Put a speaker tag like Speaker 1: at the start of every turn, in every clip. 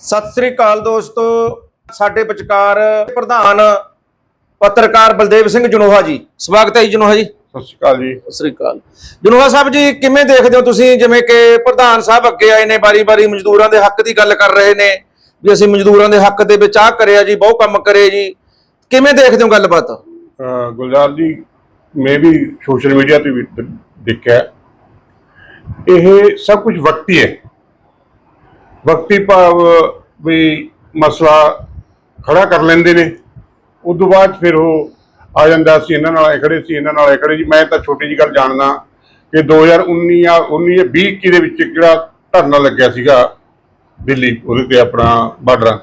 Speaker 1: ਸਤਿ ਸ੍ਰੀ ਅਕਾਲ ਦੋਸਤੋ। ਸਾਡੇ ਵਿਚਕਾਰ ਪ੍ਰਧਾਨ ਪੱਤਰਕਾਰ ਬਲਦੇਵ ਸਿੰਘ ਜਨੋਹਾ ਜੀ। ਸਵਾਗਤ ਹੈ ਜੀ ਜਨੋਹਾ ਜੀ।
Speaker 2: ਸਤਿ ਸ਼੍ਰੀ ਅਕਾਲ ਜੀ।
Speaker 1: ਸਤਿ ਸ੍ਰੀ ਅਕਾਲ। ਜਨੋਹਾ ਸਾਹਿਬ ਜੀ ਕਿਵੇਂ ਦੇਖਦੇ ਹੋ ਤੁਸੀਂ? ਜਿਵੇਂ ਕਿ ਪ੍ਰਧਾਨ ਸਾਹਿਬ ਅੱਗੇ ਆਏ ਨੇ ਬਾਰੀ-ਬਾਰੀ ਮਜ਼ਦੂਰਾਂ ਦੇ ਹੱਕ ਦੀ ਗੱਲ ਕਰ ਰਹੇ ਨੇ ਵੀ ਅਸੀਂ ਮਜ਼ਦੂਰਾਂ ਦੇ ਹੱਕ ਦੇ ਵਿੱਚ ਆਹ ਕਰਿਆ ਜੀ ਬਹੁਤ ਕੰਮ ਕਰੇ ਜੀ। ਕਿਵੇਂ ਦੇਖਦੇ ਹੋ ਗੱਲਬਾਤ?
Speaker 2: ਅਹ ਗੁਲਜ਼ਾਰ ਜੀ ਮੈਂ ਵੀ ਸੋਸ਼ਲ ਮੀਡੀਆ ਤੇ ਵੀ ਦ- ਦੇਖਿਆ। ਇਹ ਸਭ ਕੁਝ ਵਕਤੀ ਹੈ। ਵਕਤੀ ਭਾਵ ਵੀ ਮਸਲਾ ਖੜਾ ਕਰ ਲੈਂਦੇ ਨੇ। ਉਸ ਤੋਂ ਬਾਅਦ ਫਿਰ ਉਹ ਆ ਜਾਂਦਾ ਸੀ, ਇਹਨਾਂ ਨਾਲ ਆਏ ਖੜੇ ਸੀ, ਇਹਨਾਂ ਨਾਲ ਆਏ ਖੜੇ ਜੀ ਮੈਂ ਤਾਂ ਛੋਟੀ ਜੀ ਗੱਲ ਜਾਣਦਾ ਕਿ 2019 ਜਾਂ 19 ਜਾਂ 20 ਇੱਕੀ ਦੇ ਵਿੱਚ ਜਿਹੜਾ ਧਰਨਾ ਲੱਗਿਆ ਸੀਗਾ ਦਿੱਲੀ, ਉਹਦੇ ਤੇ ਆਪਣਾ ਬਾਰਡਰਾਂ।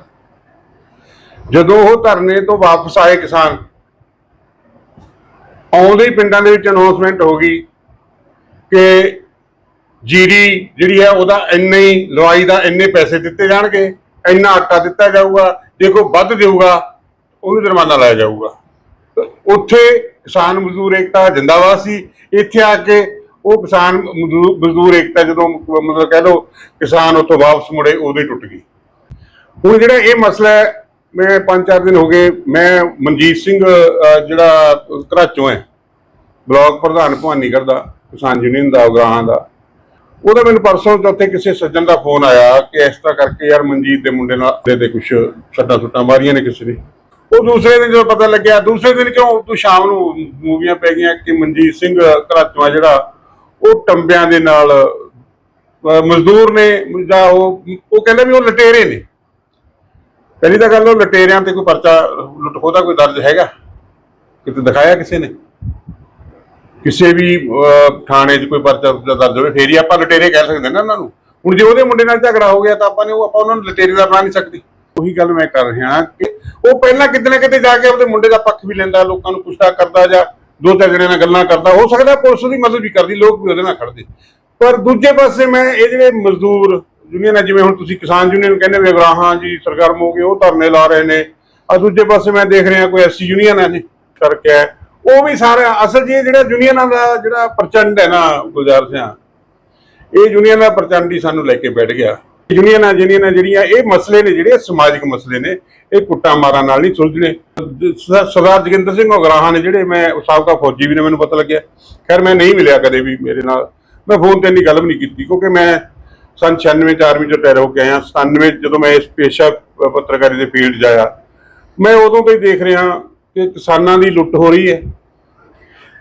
Speaker 2: ਜਦੋਂ ਉਹ ਧਰਨੇ ਤੋਂ ਵਾਪਸ ਆਏ ਕਿਸਾਨ, ਆਉਂਦੇ ਹੀ ਪਿੰਡਾਂ ਦੇ ਵਿੱਚ ਅਨਾਉਂਸਮੈਂਟ ਹੋ ਗਈ ਕਿ ਜੀਰੀ ਜਿਹੜੀ ਹੈ ਉਹਦਾ ਇੰਨੇ ਹੀ ਲਵਾਈ ਦਾ ਇੰਨੇ ਪੈਸੇ ਦਿੱਤੇ ਜਾਣਗੇ, ਇੰਨਾ ਆਟਾ ਦਿੱਤਾ ਜਾਊਗਾ, ਜੇ ਕੋਈ ਵੱਧ ਦੇਊਗਾ, ਉਹਨੂੰ ਜੁਰਮਾਨਾ ਲਾਇਆ ਜਾਊਗਾ। ਉੱਥੇ ਕਿਸਾਨ ਮਜ਼ਦੂਰ ਏਕਤਾ ਜਿੰਦਾਬਾਦ ਸੀ। ਇੱਥੇ ਆ ਕੇ ਉਹ ਕਿਸਾਨ ਮਜ਼ਦੂਰ ਮਜ਼ਦੂਰ ਏਕਤਾ ਜਦੋਂ ਮਤਲਬ ਕਹਿ ਲਓ ਕਿਸਾਨ ਉੱਥੋਂ ਵਾਪਸ ਮੁੜੇ ਉਦੋਂ ਟੁੱਟ ਗਈ। ਹੁਣ ਜਿਹੜਾ ਇਹ ਮਸਲਾ ਹੈ, ਮੈਂ ਪੰਜ ਚਾਰ ਦਿਨ ਹੋ ਗਏ, ਮੈਂ ਮਨਜੀਤ ਸਿੰਘ ਜਿਹੜਾ ਘਰਾਚੋਂ ਹੈ, ਬਲਾਕ ਪ੍ਰਧਾਨ ਭਵਾਨੀਗੜ੍ਹ ਦਾ, ਕਿਸਾਨ ਯੂਨੀਅਨ ਦਾ ਉਗਰਾਹਾਂ ਦਾ। ਉਹਦਾ ਮੈਨੂੰ ਪਰਸੋਂ ਚੌਥੇ ਕਿਸੇ ਸੱਜਣ ਦਾ ਫੋਨ ਆਇਆ ਕਿ ਇਸ ਤਰ੍ਹਾਂ ਕਰਕੇ ਯਾਰ ਮਨਜੀਤ ਦੇ ਮੁੰਡੇ ਨਾਲ ਦੇ ਤੇ ਕੁਝ ਸੱਟਾਂ ਸੁੱਟਾਂ ਮਾਰੀਆਂ ਨੇ ਕਿਸੇ ਨੇ। ਉਹ ਦੂਸਰੇ ਦਿਨ ਜਦੋਂ ਪਤਾ ਲੱਗਿਆ, ਦੂਸਰੇ ਦਿਨ ਕਿਉਂ ਤੂੰ ਸ਼ਾਮ ਨੂੰ ਮੂਵੀਆਂ ਪੈ ਗਈਆਂ ਕਿ ਮਨਜੀਤ ਸਿੰਘ ਘਰਾਚੋਂ ਜਿਹੜਾ, ਉਹ ਟੰਬਿਆਂ ਦੇ ਨਾਲ ਮਜ਼ਦੂਰ ਨੇ, ਜਾਂ ਉਹ ਉਹ ਕਹਿੰਦੇ ਵੀ ਉਹ ਲਟੇਰੇ ਨੇ। ਪਹਿਲੀ ਤਾਂ ਗੱਲ ਉਹ ਲਟੇਰਿਆਂ ਤੇ ਕੋਈ ਪਰਚਾ, ਲੁੱਟ ਦਾ ਕੋਈ ਦਰਜ ਹੈਗਾ? ਕਿਤੇ ਦਿਖਾਇਆ ਕਿਸੇ ਨੇ? ਕਿਸੇ ਵੀ ਅਹ, ਥਾਣੇ 'ਚ ਕੋਈ ਪਰਚਾ ਦਰਜ ਹੋਵੇ ਫੇਰ ਹੀ ਆਪਾਂ ਲਟੇਰੇ ਕਹਿ ਸਕਦੇ ਨਾ ਉਹਨਾਂ ਨੂੰ। ਹੁਣ ਜੇ ਉਹਦੇ ਮੁੰਡੇ ਨਾਲ ਝਗੜਾ ਹੋ ਗਿਆ ਤਾਂ ਆਪਾਂ ਨੇ ਉਹ ਆਪਾਂ ਉਹਨਾਂ ਨੂੰ ਲਟੇਰੇ ਦਾ ਬਣਾ ਨਹੀਂ ਸਕਦੇ। ਉਹੀ ਗੱਲ ਮੈਂ ਕਰ ਰਿਹਾ ਕਿ ਉਹ ਪਹਿਲਾਂ ਕਿਤੇ ਨਾ ਕਿਤੇ ਜਾ ਕੇ ਆਪਣੇ ਮੁੰਡੇ ਦਾ ਪੱਖ ਵੀ ਲੈਂਦਾ ਲੋਕਾਂ ਨੂੰ ਪੁੱਛਦਾ ਕਰਦਾ ਜਾਂ ਦੋ ਚਾਰ ਜਣੇ ਨਾਲ ਗੱਲਾਂ ਕਰਦਾ। ਹੋ ਸਕਦਾ ਪੁਲਿਸ ਦੀ ਮਦਦ ਵੀ ਕਰਦੀ ਲੋਕ ਵੀ ਉਹਦੇ ਨਾਲ ਖੜਦੇ। ਪਰ ਦੂਜੇ ਪਾਸੇ ਮੈਂ ਇਹ ਜਿਹੜੇ ਮਜ਼ਦੂਰ ਯੂਨੀਅਨ ਹੈ ਜਿਵੇਂ ਹੁਣ ਤੁਸੀਂ ਕਿਸਾਨ ਯੂਨੀਅਨ ਕਹਿੰਦੇ ਵੀ ਅਗਰਾਹਾਂ ਜੀ ਸਰਗਰਮ ਹੋ ਗਏ ਉਹ ਧਰਨੇ ਲਾ ਰਹੇ ਨੇ। ਆ ਦੂਜੇ ਪਾਸੇ ਮੈਂ ਦੇਖ ਰਿਹਾ ਕੋਈ ਐਸਸੀ ਯੂਨੀਅਨ ਹੈ ਨੇ ਕਰਕੇ ਹੈ ਉਹ ਵੀ ਸਾਰਾ ਅਸਲ ਜੀ ਇਹ ਜਿਹੜਾ ਯੂਨੀਅਨਾਂ ਦਾ ਜਿਹੜਾ ਪ੍ਰਚੰਡ ਹੈ ਨਾ ਗੁਲਜ਼ਾਰ ਸਿੰਘ ਇਹ ਯੂਨੀਅਨ ਦਾ ਪ੍ਰਚੰਡ ਹੀ ਸਾਨੂੰ ਲੈ ਕੇ ਬੈਠ ਗਿਆ। ਯੂਨੀਅਨਾਂ ਯੂਨੀਅਨਾਂ ਜਿਹੜੀਆਂ, ਇਹ ਮਸਲੇ ਨੇ ਜਿਹੜੇ ਸਮਾਜਿਕ ਮਸਲੇ ਨੇ, ਇਹ ਕੁੱਟਾਂ ਮਾਰਾਂ ਨਾਲ ਨਹੀਂ ਸੁਲਝਣੇ। ਸਰਦਾਰ ਜਗਿੰਦਰ ਸਿੰਘ ਉਗਰਾਹਾਂ ਨੇ ਜਿਹੜੇ, ਮੈਂ ਸਾਬਕਾ ਫੌਜੀ ਵੀ ਨੇ, ਮੈਨੂੰ ਪਤਾ ਲੱਗਿਆ। ਖੈਰ, ਮੈਂ ਨਹੀਂ ਮਿਲਿਆ ਕਦੇ ਵੀ ਮੇਰੇ ਨਾਲ। ਮੈਂ ਫੋਨ ਤੇ ਇੰਨੀ ਗੱਲ ਵੀ ਨਹੀਂ ਕੀਤੀ, ਕਿਉਂਕਿ ਮੈਂ ਸਨ 96 ਚ ਆਰਮੀ ਚੋਂ ਰਿਟਾਇਰ ਹੋ ਕੇ ਆਇਆ। 97 ਜਦੋਂ ਮੈਂ ਇਸ ਪੇਸ਼ਾ, ਪੱਤਰਕਾਰੀ ਦੇ ਫੀਲਡ ਜਾਇਆ ਮੈਂ ਉਦੋਂ ਤੋਂ ਹੀ ਦੇਖ ਰਿਹਾ ਕਿ ਕਿਸਾਨਾਂ ਦੀ ਲੁੱਟ ਹੋ ਰਹੀ ਹੈ।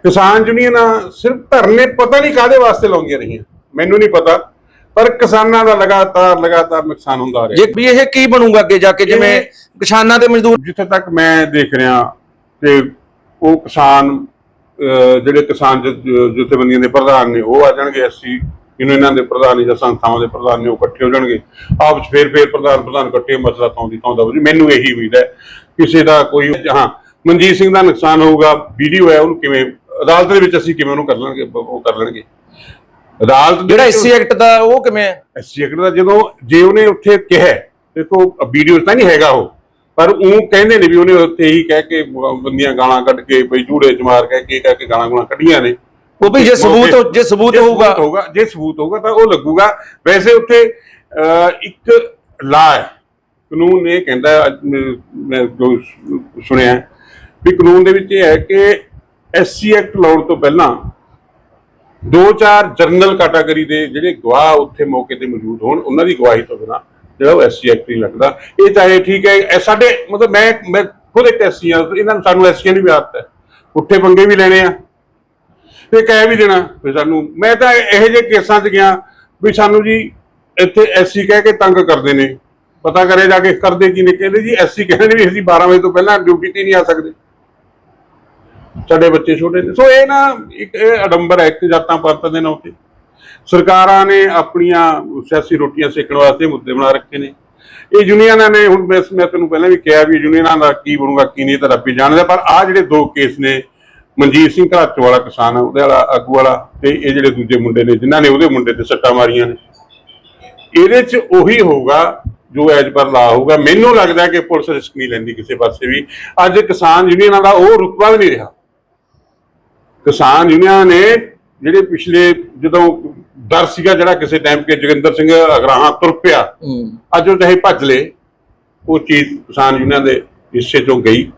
Speaker 2: ਕਿਸਾਨ ਯੂਨੀਅਨਾਂ ਸਿਰਫ ਧਰਨੇ ਪਤਾ ਨਹੀਂ ਕਾਦੇ ਵਾਸਤੇ ਲਾਉਂਦੀਆਂ ਰਹੀਆਂ। ਮੈਨੂੰ ਨਹੀਂ ਪਤਾ ਪਰ ਕਿਸਾਨਾਂ ਦਾ ਲਗਾਤਾਰ ਲਗਾਤਾਰ ਨੁਕਸਾਨ ਹੁੰਦਾ ਰਿਹਾ।
Speaker 1: ਜੇ ਵੀ ਇਹ ਕੀ ਬਣੂਗਾ ਅੱਗੇ ਜਾ ਕੇ? ਜਿਵੇਂ ਕਿਸਾਨਾਂ ਦੇ ਮਜ਼ਦੂਰ
Speaker 2: ਜਿੱਥੇ ਤੱਕ ਮੈਂ ਦੇਖ ਰਿਹਾ ਕਿ ਉਹ ਕਿਸਾਨ ਜਿਹੜੇ ਕਿਸਾਨ ਜਥੇਬੰਦੀਆਂ ਦੇ ਪ੍ਰਧਾਨ ਨੇ ਉਹ ਆ ਜਾਣਗੇ ਐਸਸੀ ਯੂਨੀਅਨਾਂ ਦੇ ਪ੍ਰਧਾਨ ਜਾਂ ਸੰਸਥਾਵਾਂ ਦੇ ਪ੍ਰਧਾਨ ਨੇ ਉਹ ਇਕੱਠੇ ਹੋ ਜਾਣਗੇ। ਆਪਸ ਫੇਰ ਫੇਰ ਪ੍ਰਧਾਨ ਪ੍ਰਧਾਨ ਇਕੱਠੇ ਮਸਲਾ ਤੌਂਦੀ ਤੌਂਦਾ ਜੀ। ਮੈਨੂੰ ਇਹੀ ਉਮੀਦ ਹੈ। ਕਿਸੇ ਦਾ ਕੋਈ ਹਾਂ ਮਨਜੀਤ ਸਿੰਘ ਦਾ ਨੁਕਸਾਨ ਹੋਊਗਾ ਵੀਡੀਓ ਹੈ ਉਹਨੂੰ ਕਿਵੇਂ ਅਦਾਲਤ ਦੇ ਵਿੱਚ ਅਸੀਂ ਕਿਵੇਂ ਉਹਨੂੰ ਕਰ ਲਾਂਗੇ ਉਹ ਕਰ ਲੈਣਗੇ। ਅਦਾਲਤ
Speaker 1: ਜਿਹੜਾ ਐਸਸੀ ਐਕਟ ਦਾ ਉਹ ਕਿਵੇਂ ਹੈ?
Speaker 2: ਐਸਸੀ ਐਕਟ ਦਾ ਜਦੋਂ ਜੇ ਉਹਨੇ ਉੱਥੇ ਕਿਹਾ ਦੇਖੋ ਵੀਡੀਓ ਤਾਂ ਨਹੀਂ ਹੈਗਾ ਉਹ ਪਰ ਉਹ ਕਹਿੰਦੇ ਨੇ ਵੀ ਉਹਨੇ ਉੱਥੇ ਹੀ ਕਹਿ ਕੇ ਬੰਦੀਆਂ ਗਾਲਾਂ ਕੱਢ ਕੇ ਬਈ ਜੂੜੇ ਚ ਮਾਰ ਕਹਿ ਕੇ ਕਹਿ ਕੇ ਗਾਲਾਂ ਗੁਲਾਂ ਕੱਢੀਆਂ ਨੇ।
Speaker 1: ਉਹ ਵੀ ਜੇ ਸਬੂਤ ਜੇ ਸਬੂਤ ਹੋਊਗਾ।
Speaker 2: ਹੋਊਗਾ ਜੇ ਸਬੂਤ ਹੋਊਗਾ ਤਾਂ ਉਹ ਲੱਗੂਗਾ। ਵੈਸੇ ਉੱਥੇ ਇੱਕ ਲਾ ਹੈ। ਕਾਨੂੰਨ ਇਹ ਕਹਿੰਦਾ ਮੈਂ- ਜੋ ਸੁਣਿਆ ਵੀ ਕਾਨੂੰਨ ਦੇ ਵਿੱਚ ਇਹ ਹੈ ਕਿ ਐਸਸੀ ਐਕਟ ਲਾਉਣ ਤੋਂ ਪਹਿਲਾਂ ਦੋ ਚਾਰ ਜਰਨਲ ਕੈਟਾਗਰੀ ਦੇ ਜਿਹੜੇ ਗਵਾਹ ਉੱਥੇ ਮੌਕੇ ਤੇ ਮੌਜੂਦ ਹੋਣ, ਉਹਨਾਂ ਦੀ ਗਵਾਹੀ ਤੋਂ ਬਿਨਾਂ ਜਿਹੜਾ ਉਹ ਐਸਸੀ ਐਕਟ ਨਹੀਂ ਲੱਗਦਾ। ਇਹ ਚਾਹੇ ਠੀਕ ਹੈ ਸਾਡੇ ਮਤਲਬ ਮੈਂ ਮੈਂ ਖੁਦ ਇੱਕ ਐਸਸੀ ਆ ਇਹਨਾਂ ਨੂੰ ਸਾਨੂੰ ਐਸਸੀਆਂ ਦੀ ਵੀ ਆਦਤ ਹੈ। ਉੱਠੇ ਪੰਗੇ ਵੀ ਲੈਣੇ ਆ, ਤੇ ਕਹਿ ਵੀ ਦੇਣਾ ਵੀ ਸਾਨੂੰ। ਮੈਂ ਤਾਂ ਇਹੋ ਜਿਹੇ ਕੇਸਾਂ 'ਚ ਗਿਆ ਵੀ ਸਾਨੂੰ ਜੀ ਇੱਥੇ ਐਸਸੀ ਕਹਿ ਕੇ ਤੰਗ ਕਰਦੇ ਨੇ। ਪਤਾ ਕਰੇ ਜਾ ਕੇ ਕਰਦੇ ਕੀ ਨੇ, ਕਹਿੰਦੇ ਜੀ ਐਸਸੀ ਕਹਿੰਦੇ ਨੇ ਵੀ ਅਸੀਂ 12 ਵਜੇ ਤੋਂ ਪਹਿਲਾਂ ਡਿਊਟੀ ਤੇ ਨਹੀਂ ਆ ਸਕਦੇ। ਸਾਡੇ ਬੱਚੇ ਛੋਟੇ ਨੇ। ਸੋ ਇਹ ਨਾ ਇੱਕ ਇਹ ਅਡੰਬਰ ਹੈ, ਇੱਕ ਜਾਤਾਂ ਪਾਤਾਂ ਦੇ ਨਾਂ ਤੇ। ਸਰਕਾਰਾਂ ਨੇ ਆਪਣੀਆਂ ਸਿਆਸੀ ਰੋਟੀਆਂ ਸੇਕਣ ਵਾਸਤੇ ਮੁੱਦੇ ਬਣਾ ਰੱਖੇ ਨੇ। ਇਹ ਯੂਨੀਅਨਾਂ ਨੇ ਹੁਣ ਮੈਂ ਮੈਂ ਤੈਨੂੰ ਪਹਿਲਾਂ ਵੀ ਕਿਹਾ ਵੀ ਯੂਨੀਅਨਾਂ ਦਾ ਕੀ ਬਣੂਗਾ, ਕੀ ਨਹੀਂ ਤਾਂ ਰੱਬ ਹੀ ਜਾਣਦਾ। ਪਰ ਆ ਜਿਹੜੇ ਦੋ ਕੇਸ ਨੇ, ਮਨਜੀਤ ਸਿੰਘ ਘਰਾਚੋ ਵਾਲਾ ਕਿਸਾਨ, ਉਹਦੇ ਵਾਲਾ, ਆਗੂ ਵਾਲਾ ਤੇ ਇਹ ਜਿਹੜੇ ਦੂਜੇ ਮੁੰਡੇ ਨੇ, ਜਿਨ੍ਹਾਂ ਨੇ ਉਹਦੇ ਮੁੰਡੇ ਤੇ ਸੱਟਾਂ ਮਾਰੀਆਂ ਨੇ। ਇਹਦੇ 'ਚ ਉਹੀ ਹੋਊਗਾ, ਜੋ ਐਜ ਪਰ ਲਾ ਹੋਊਗਾ। ਮੈਨੂੰ ਲੱਗਦਾ ਕਿ ਪੁਲਿਸ ਰਿਸਕ ਨਹੀਂ ਲੈਂਦੀ ਕਿਸੇ ਪਾਸੇ ਵੀ। ਅੱਜ ਕਿਸਾਨ ਯੂਨੀਅਨਾਂ ਦਾ ਉਹ ਰੁਤਬਾ ਵੀ ਨਹੀਂ ਰਿਹਾ। ਕਿਸਾਨ ਯੂਨੀਅਨ ਨੇ ਜਿਹੜੇ ਪਿਛਲੇ ਜਦੋਂ ਡਰ ਸੀਗਾ ਜਿਹੜਾ ਕਿਸੇ ਟਾਈਮ ਕਿ ਜੋਗਿੰਦਰ ਸਿੰਘ ਅਗਰਾਹਾਂ ਤੁਰ ਪਿਆ ਅੱਜ ਉਹ ਚਾਹੇ ਭੱਜ ਲੇ ਉਹ ਚੀਜ਼ ਕਿਸਾਨ ਯੂਨੀਅਨ ਦੇ ਹਿੱਸੇ ਚੋਂ ਗਈ।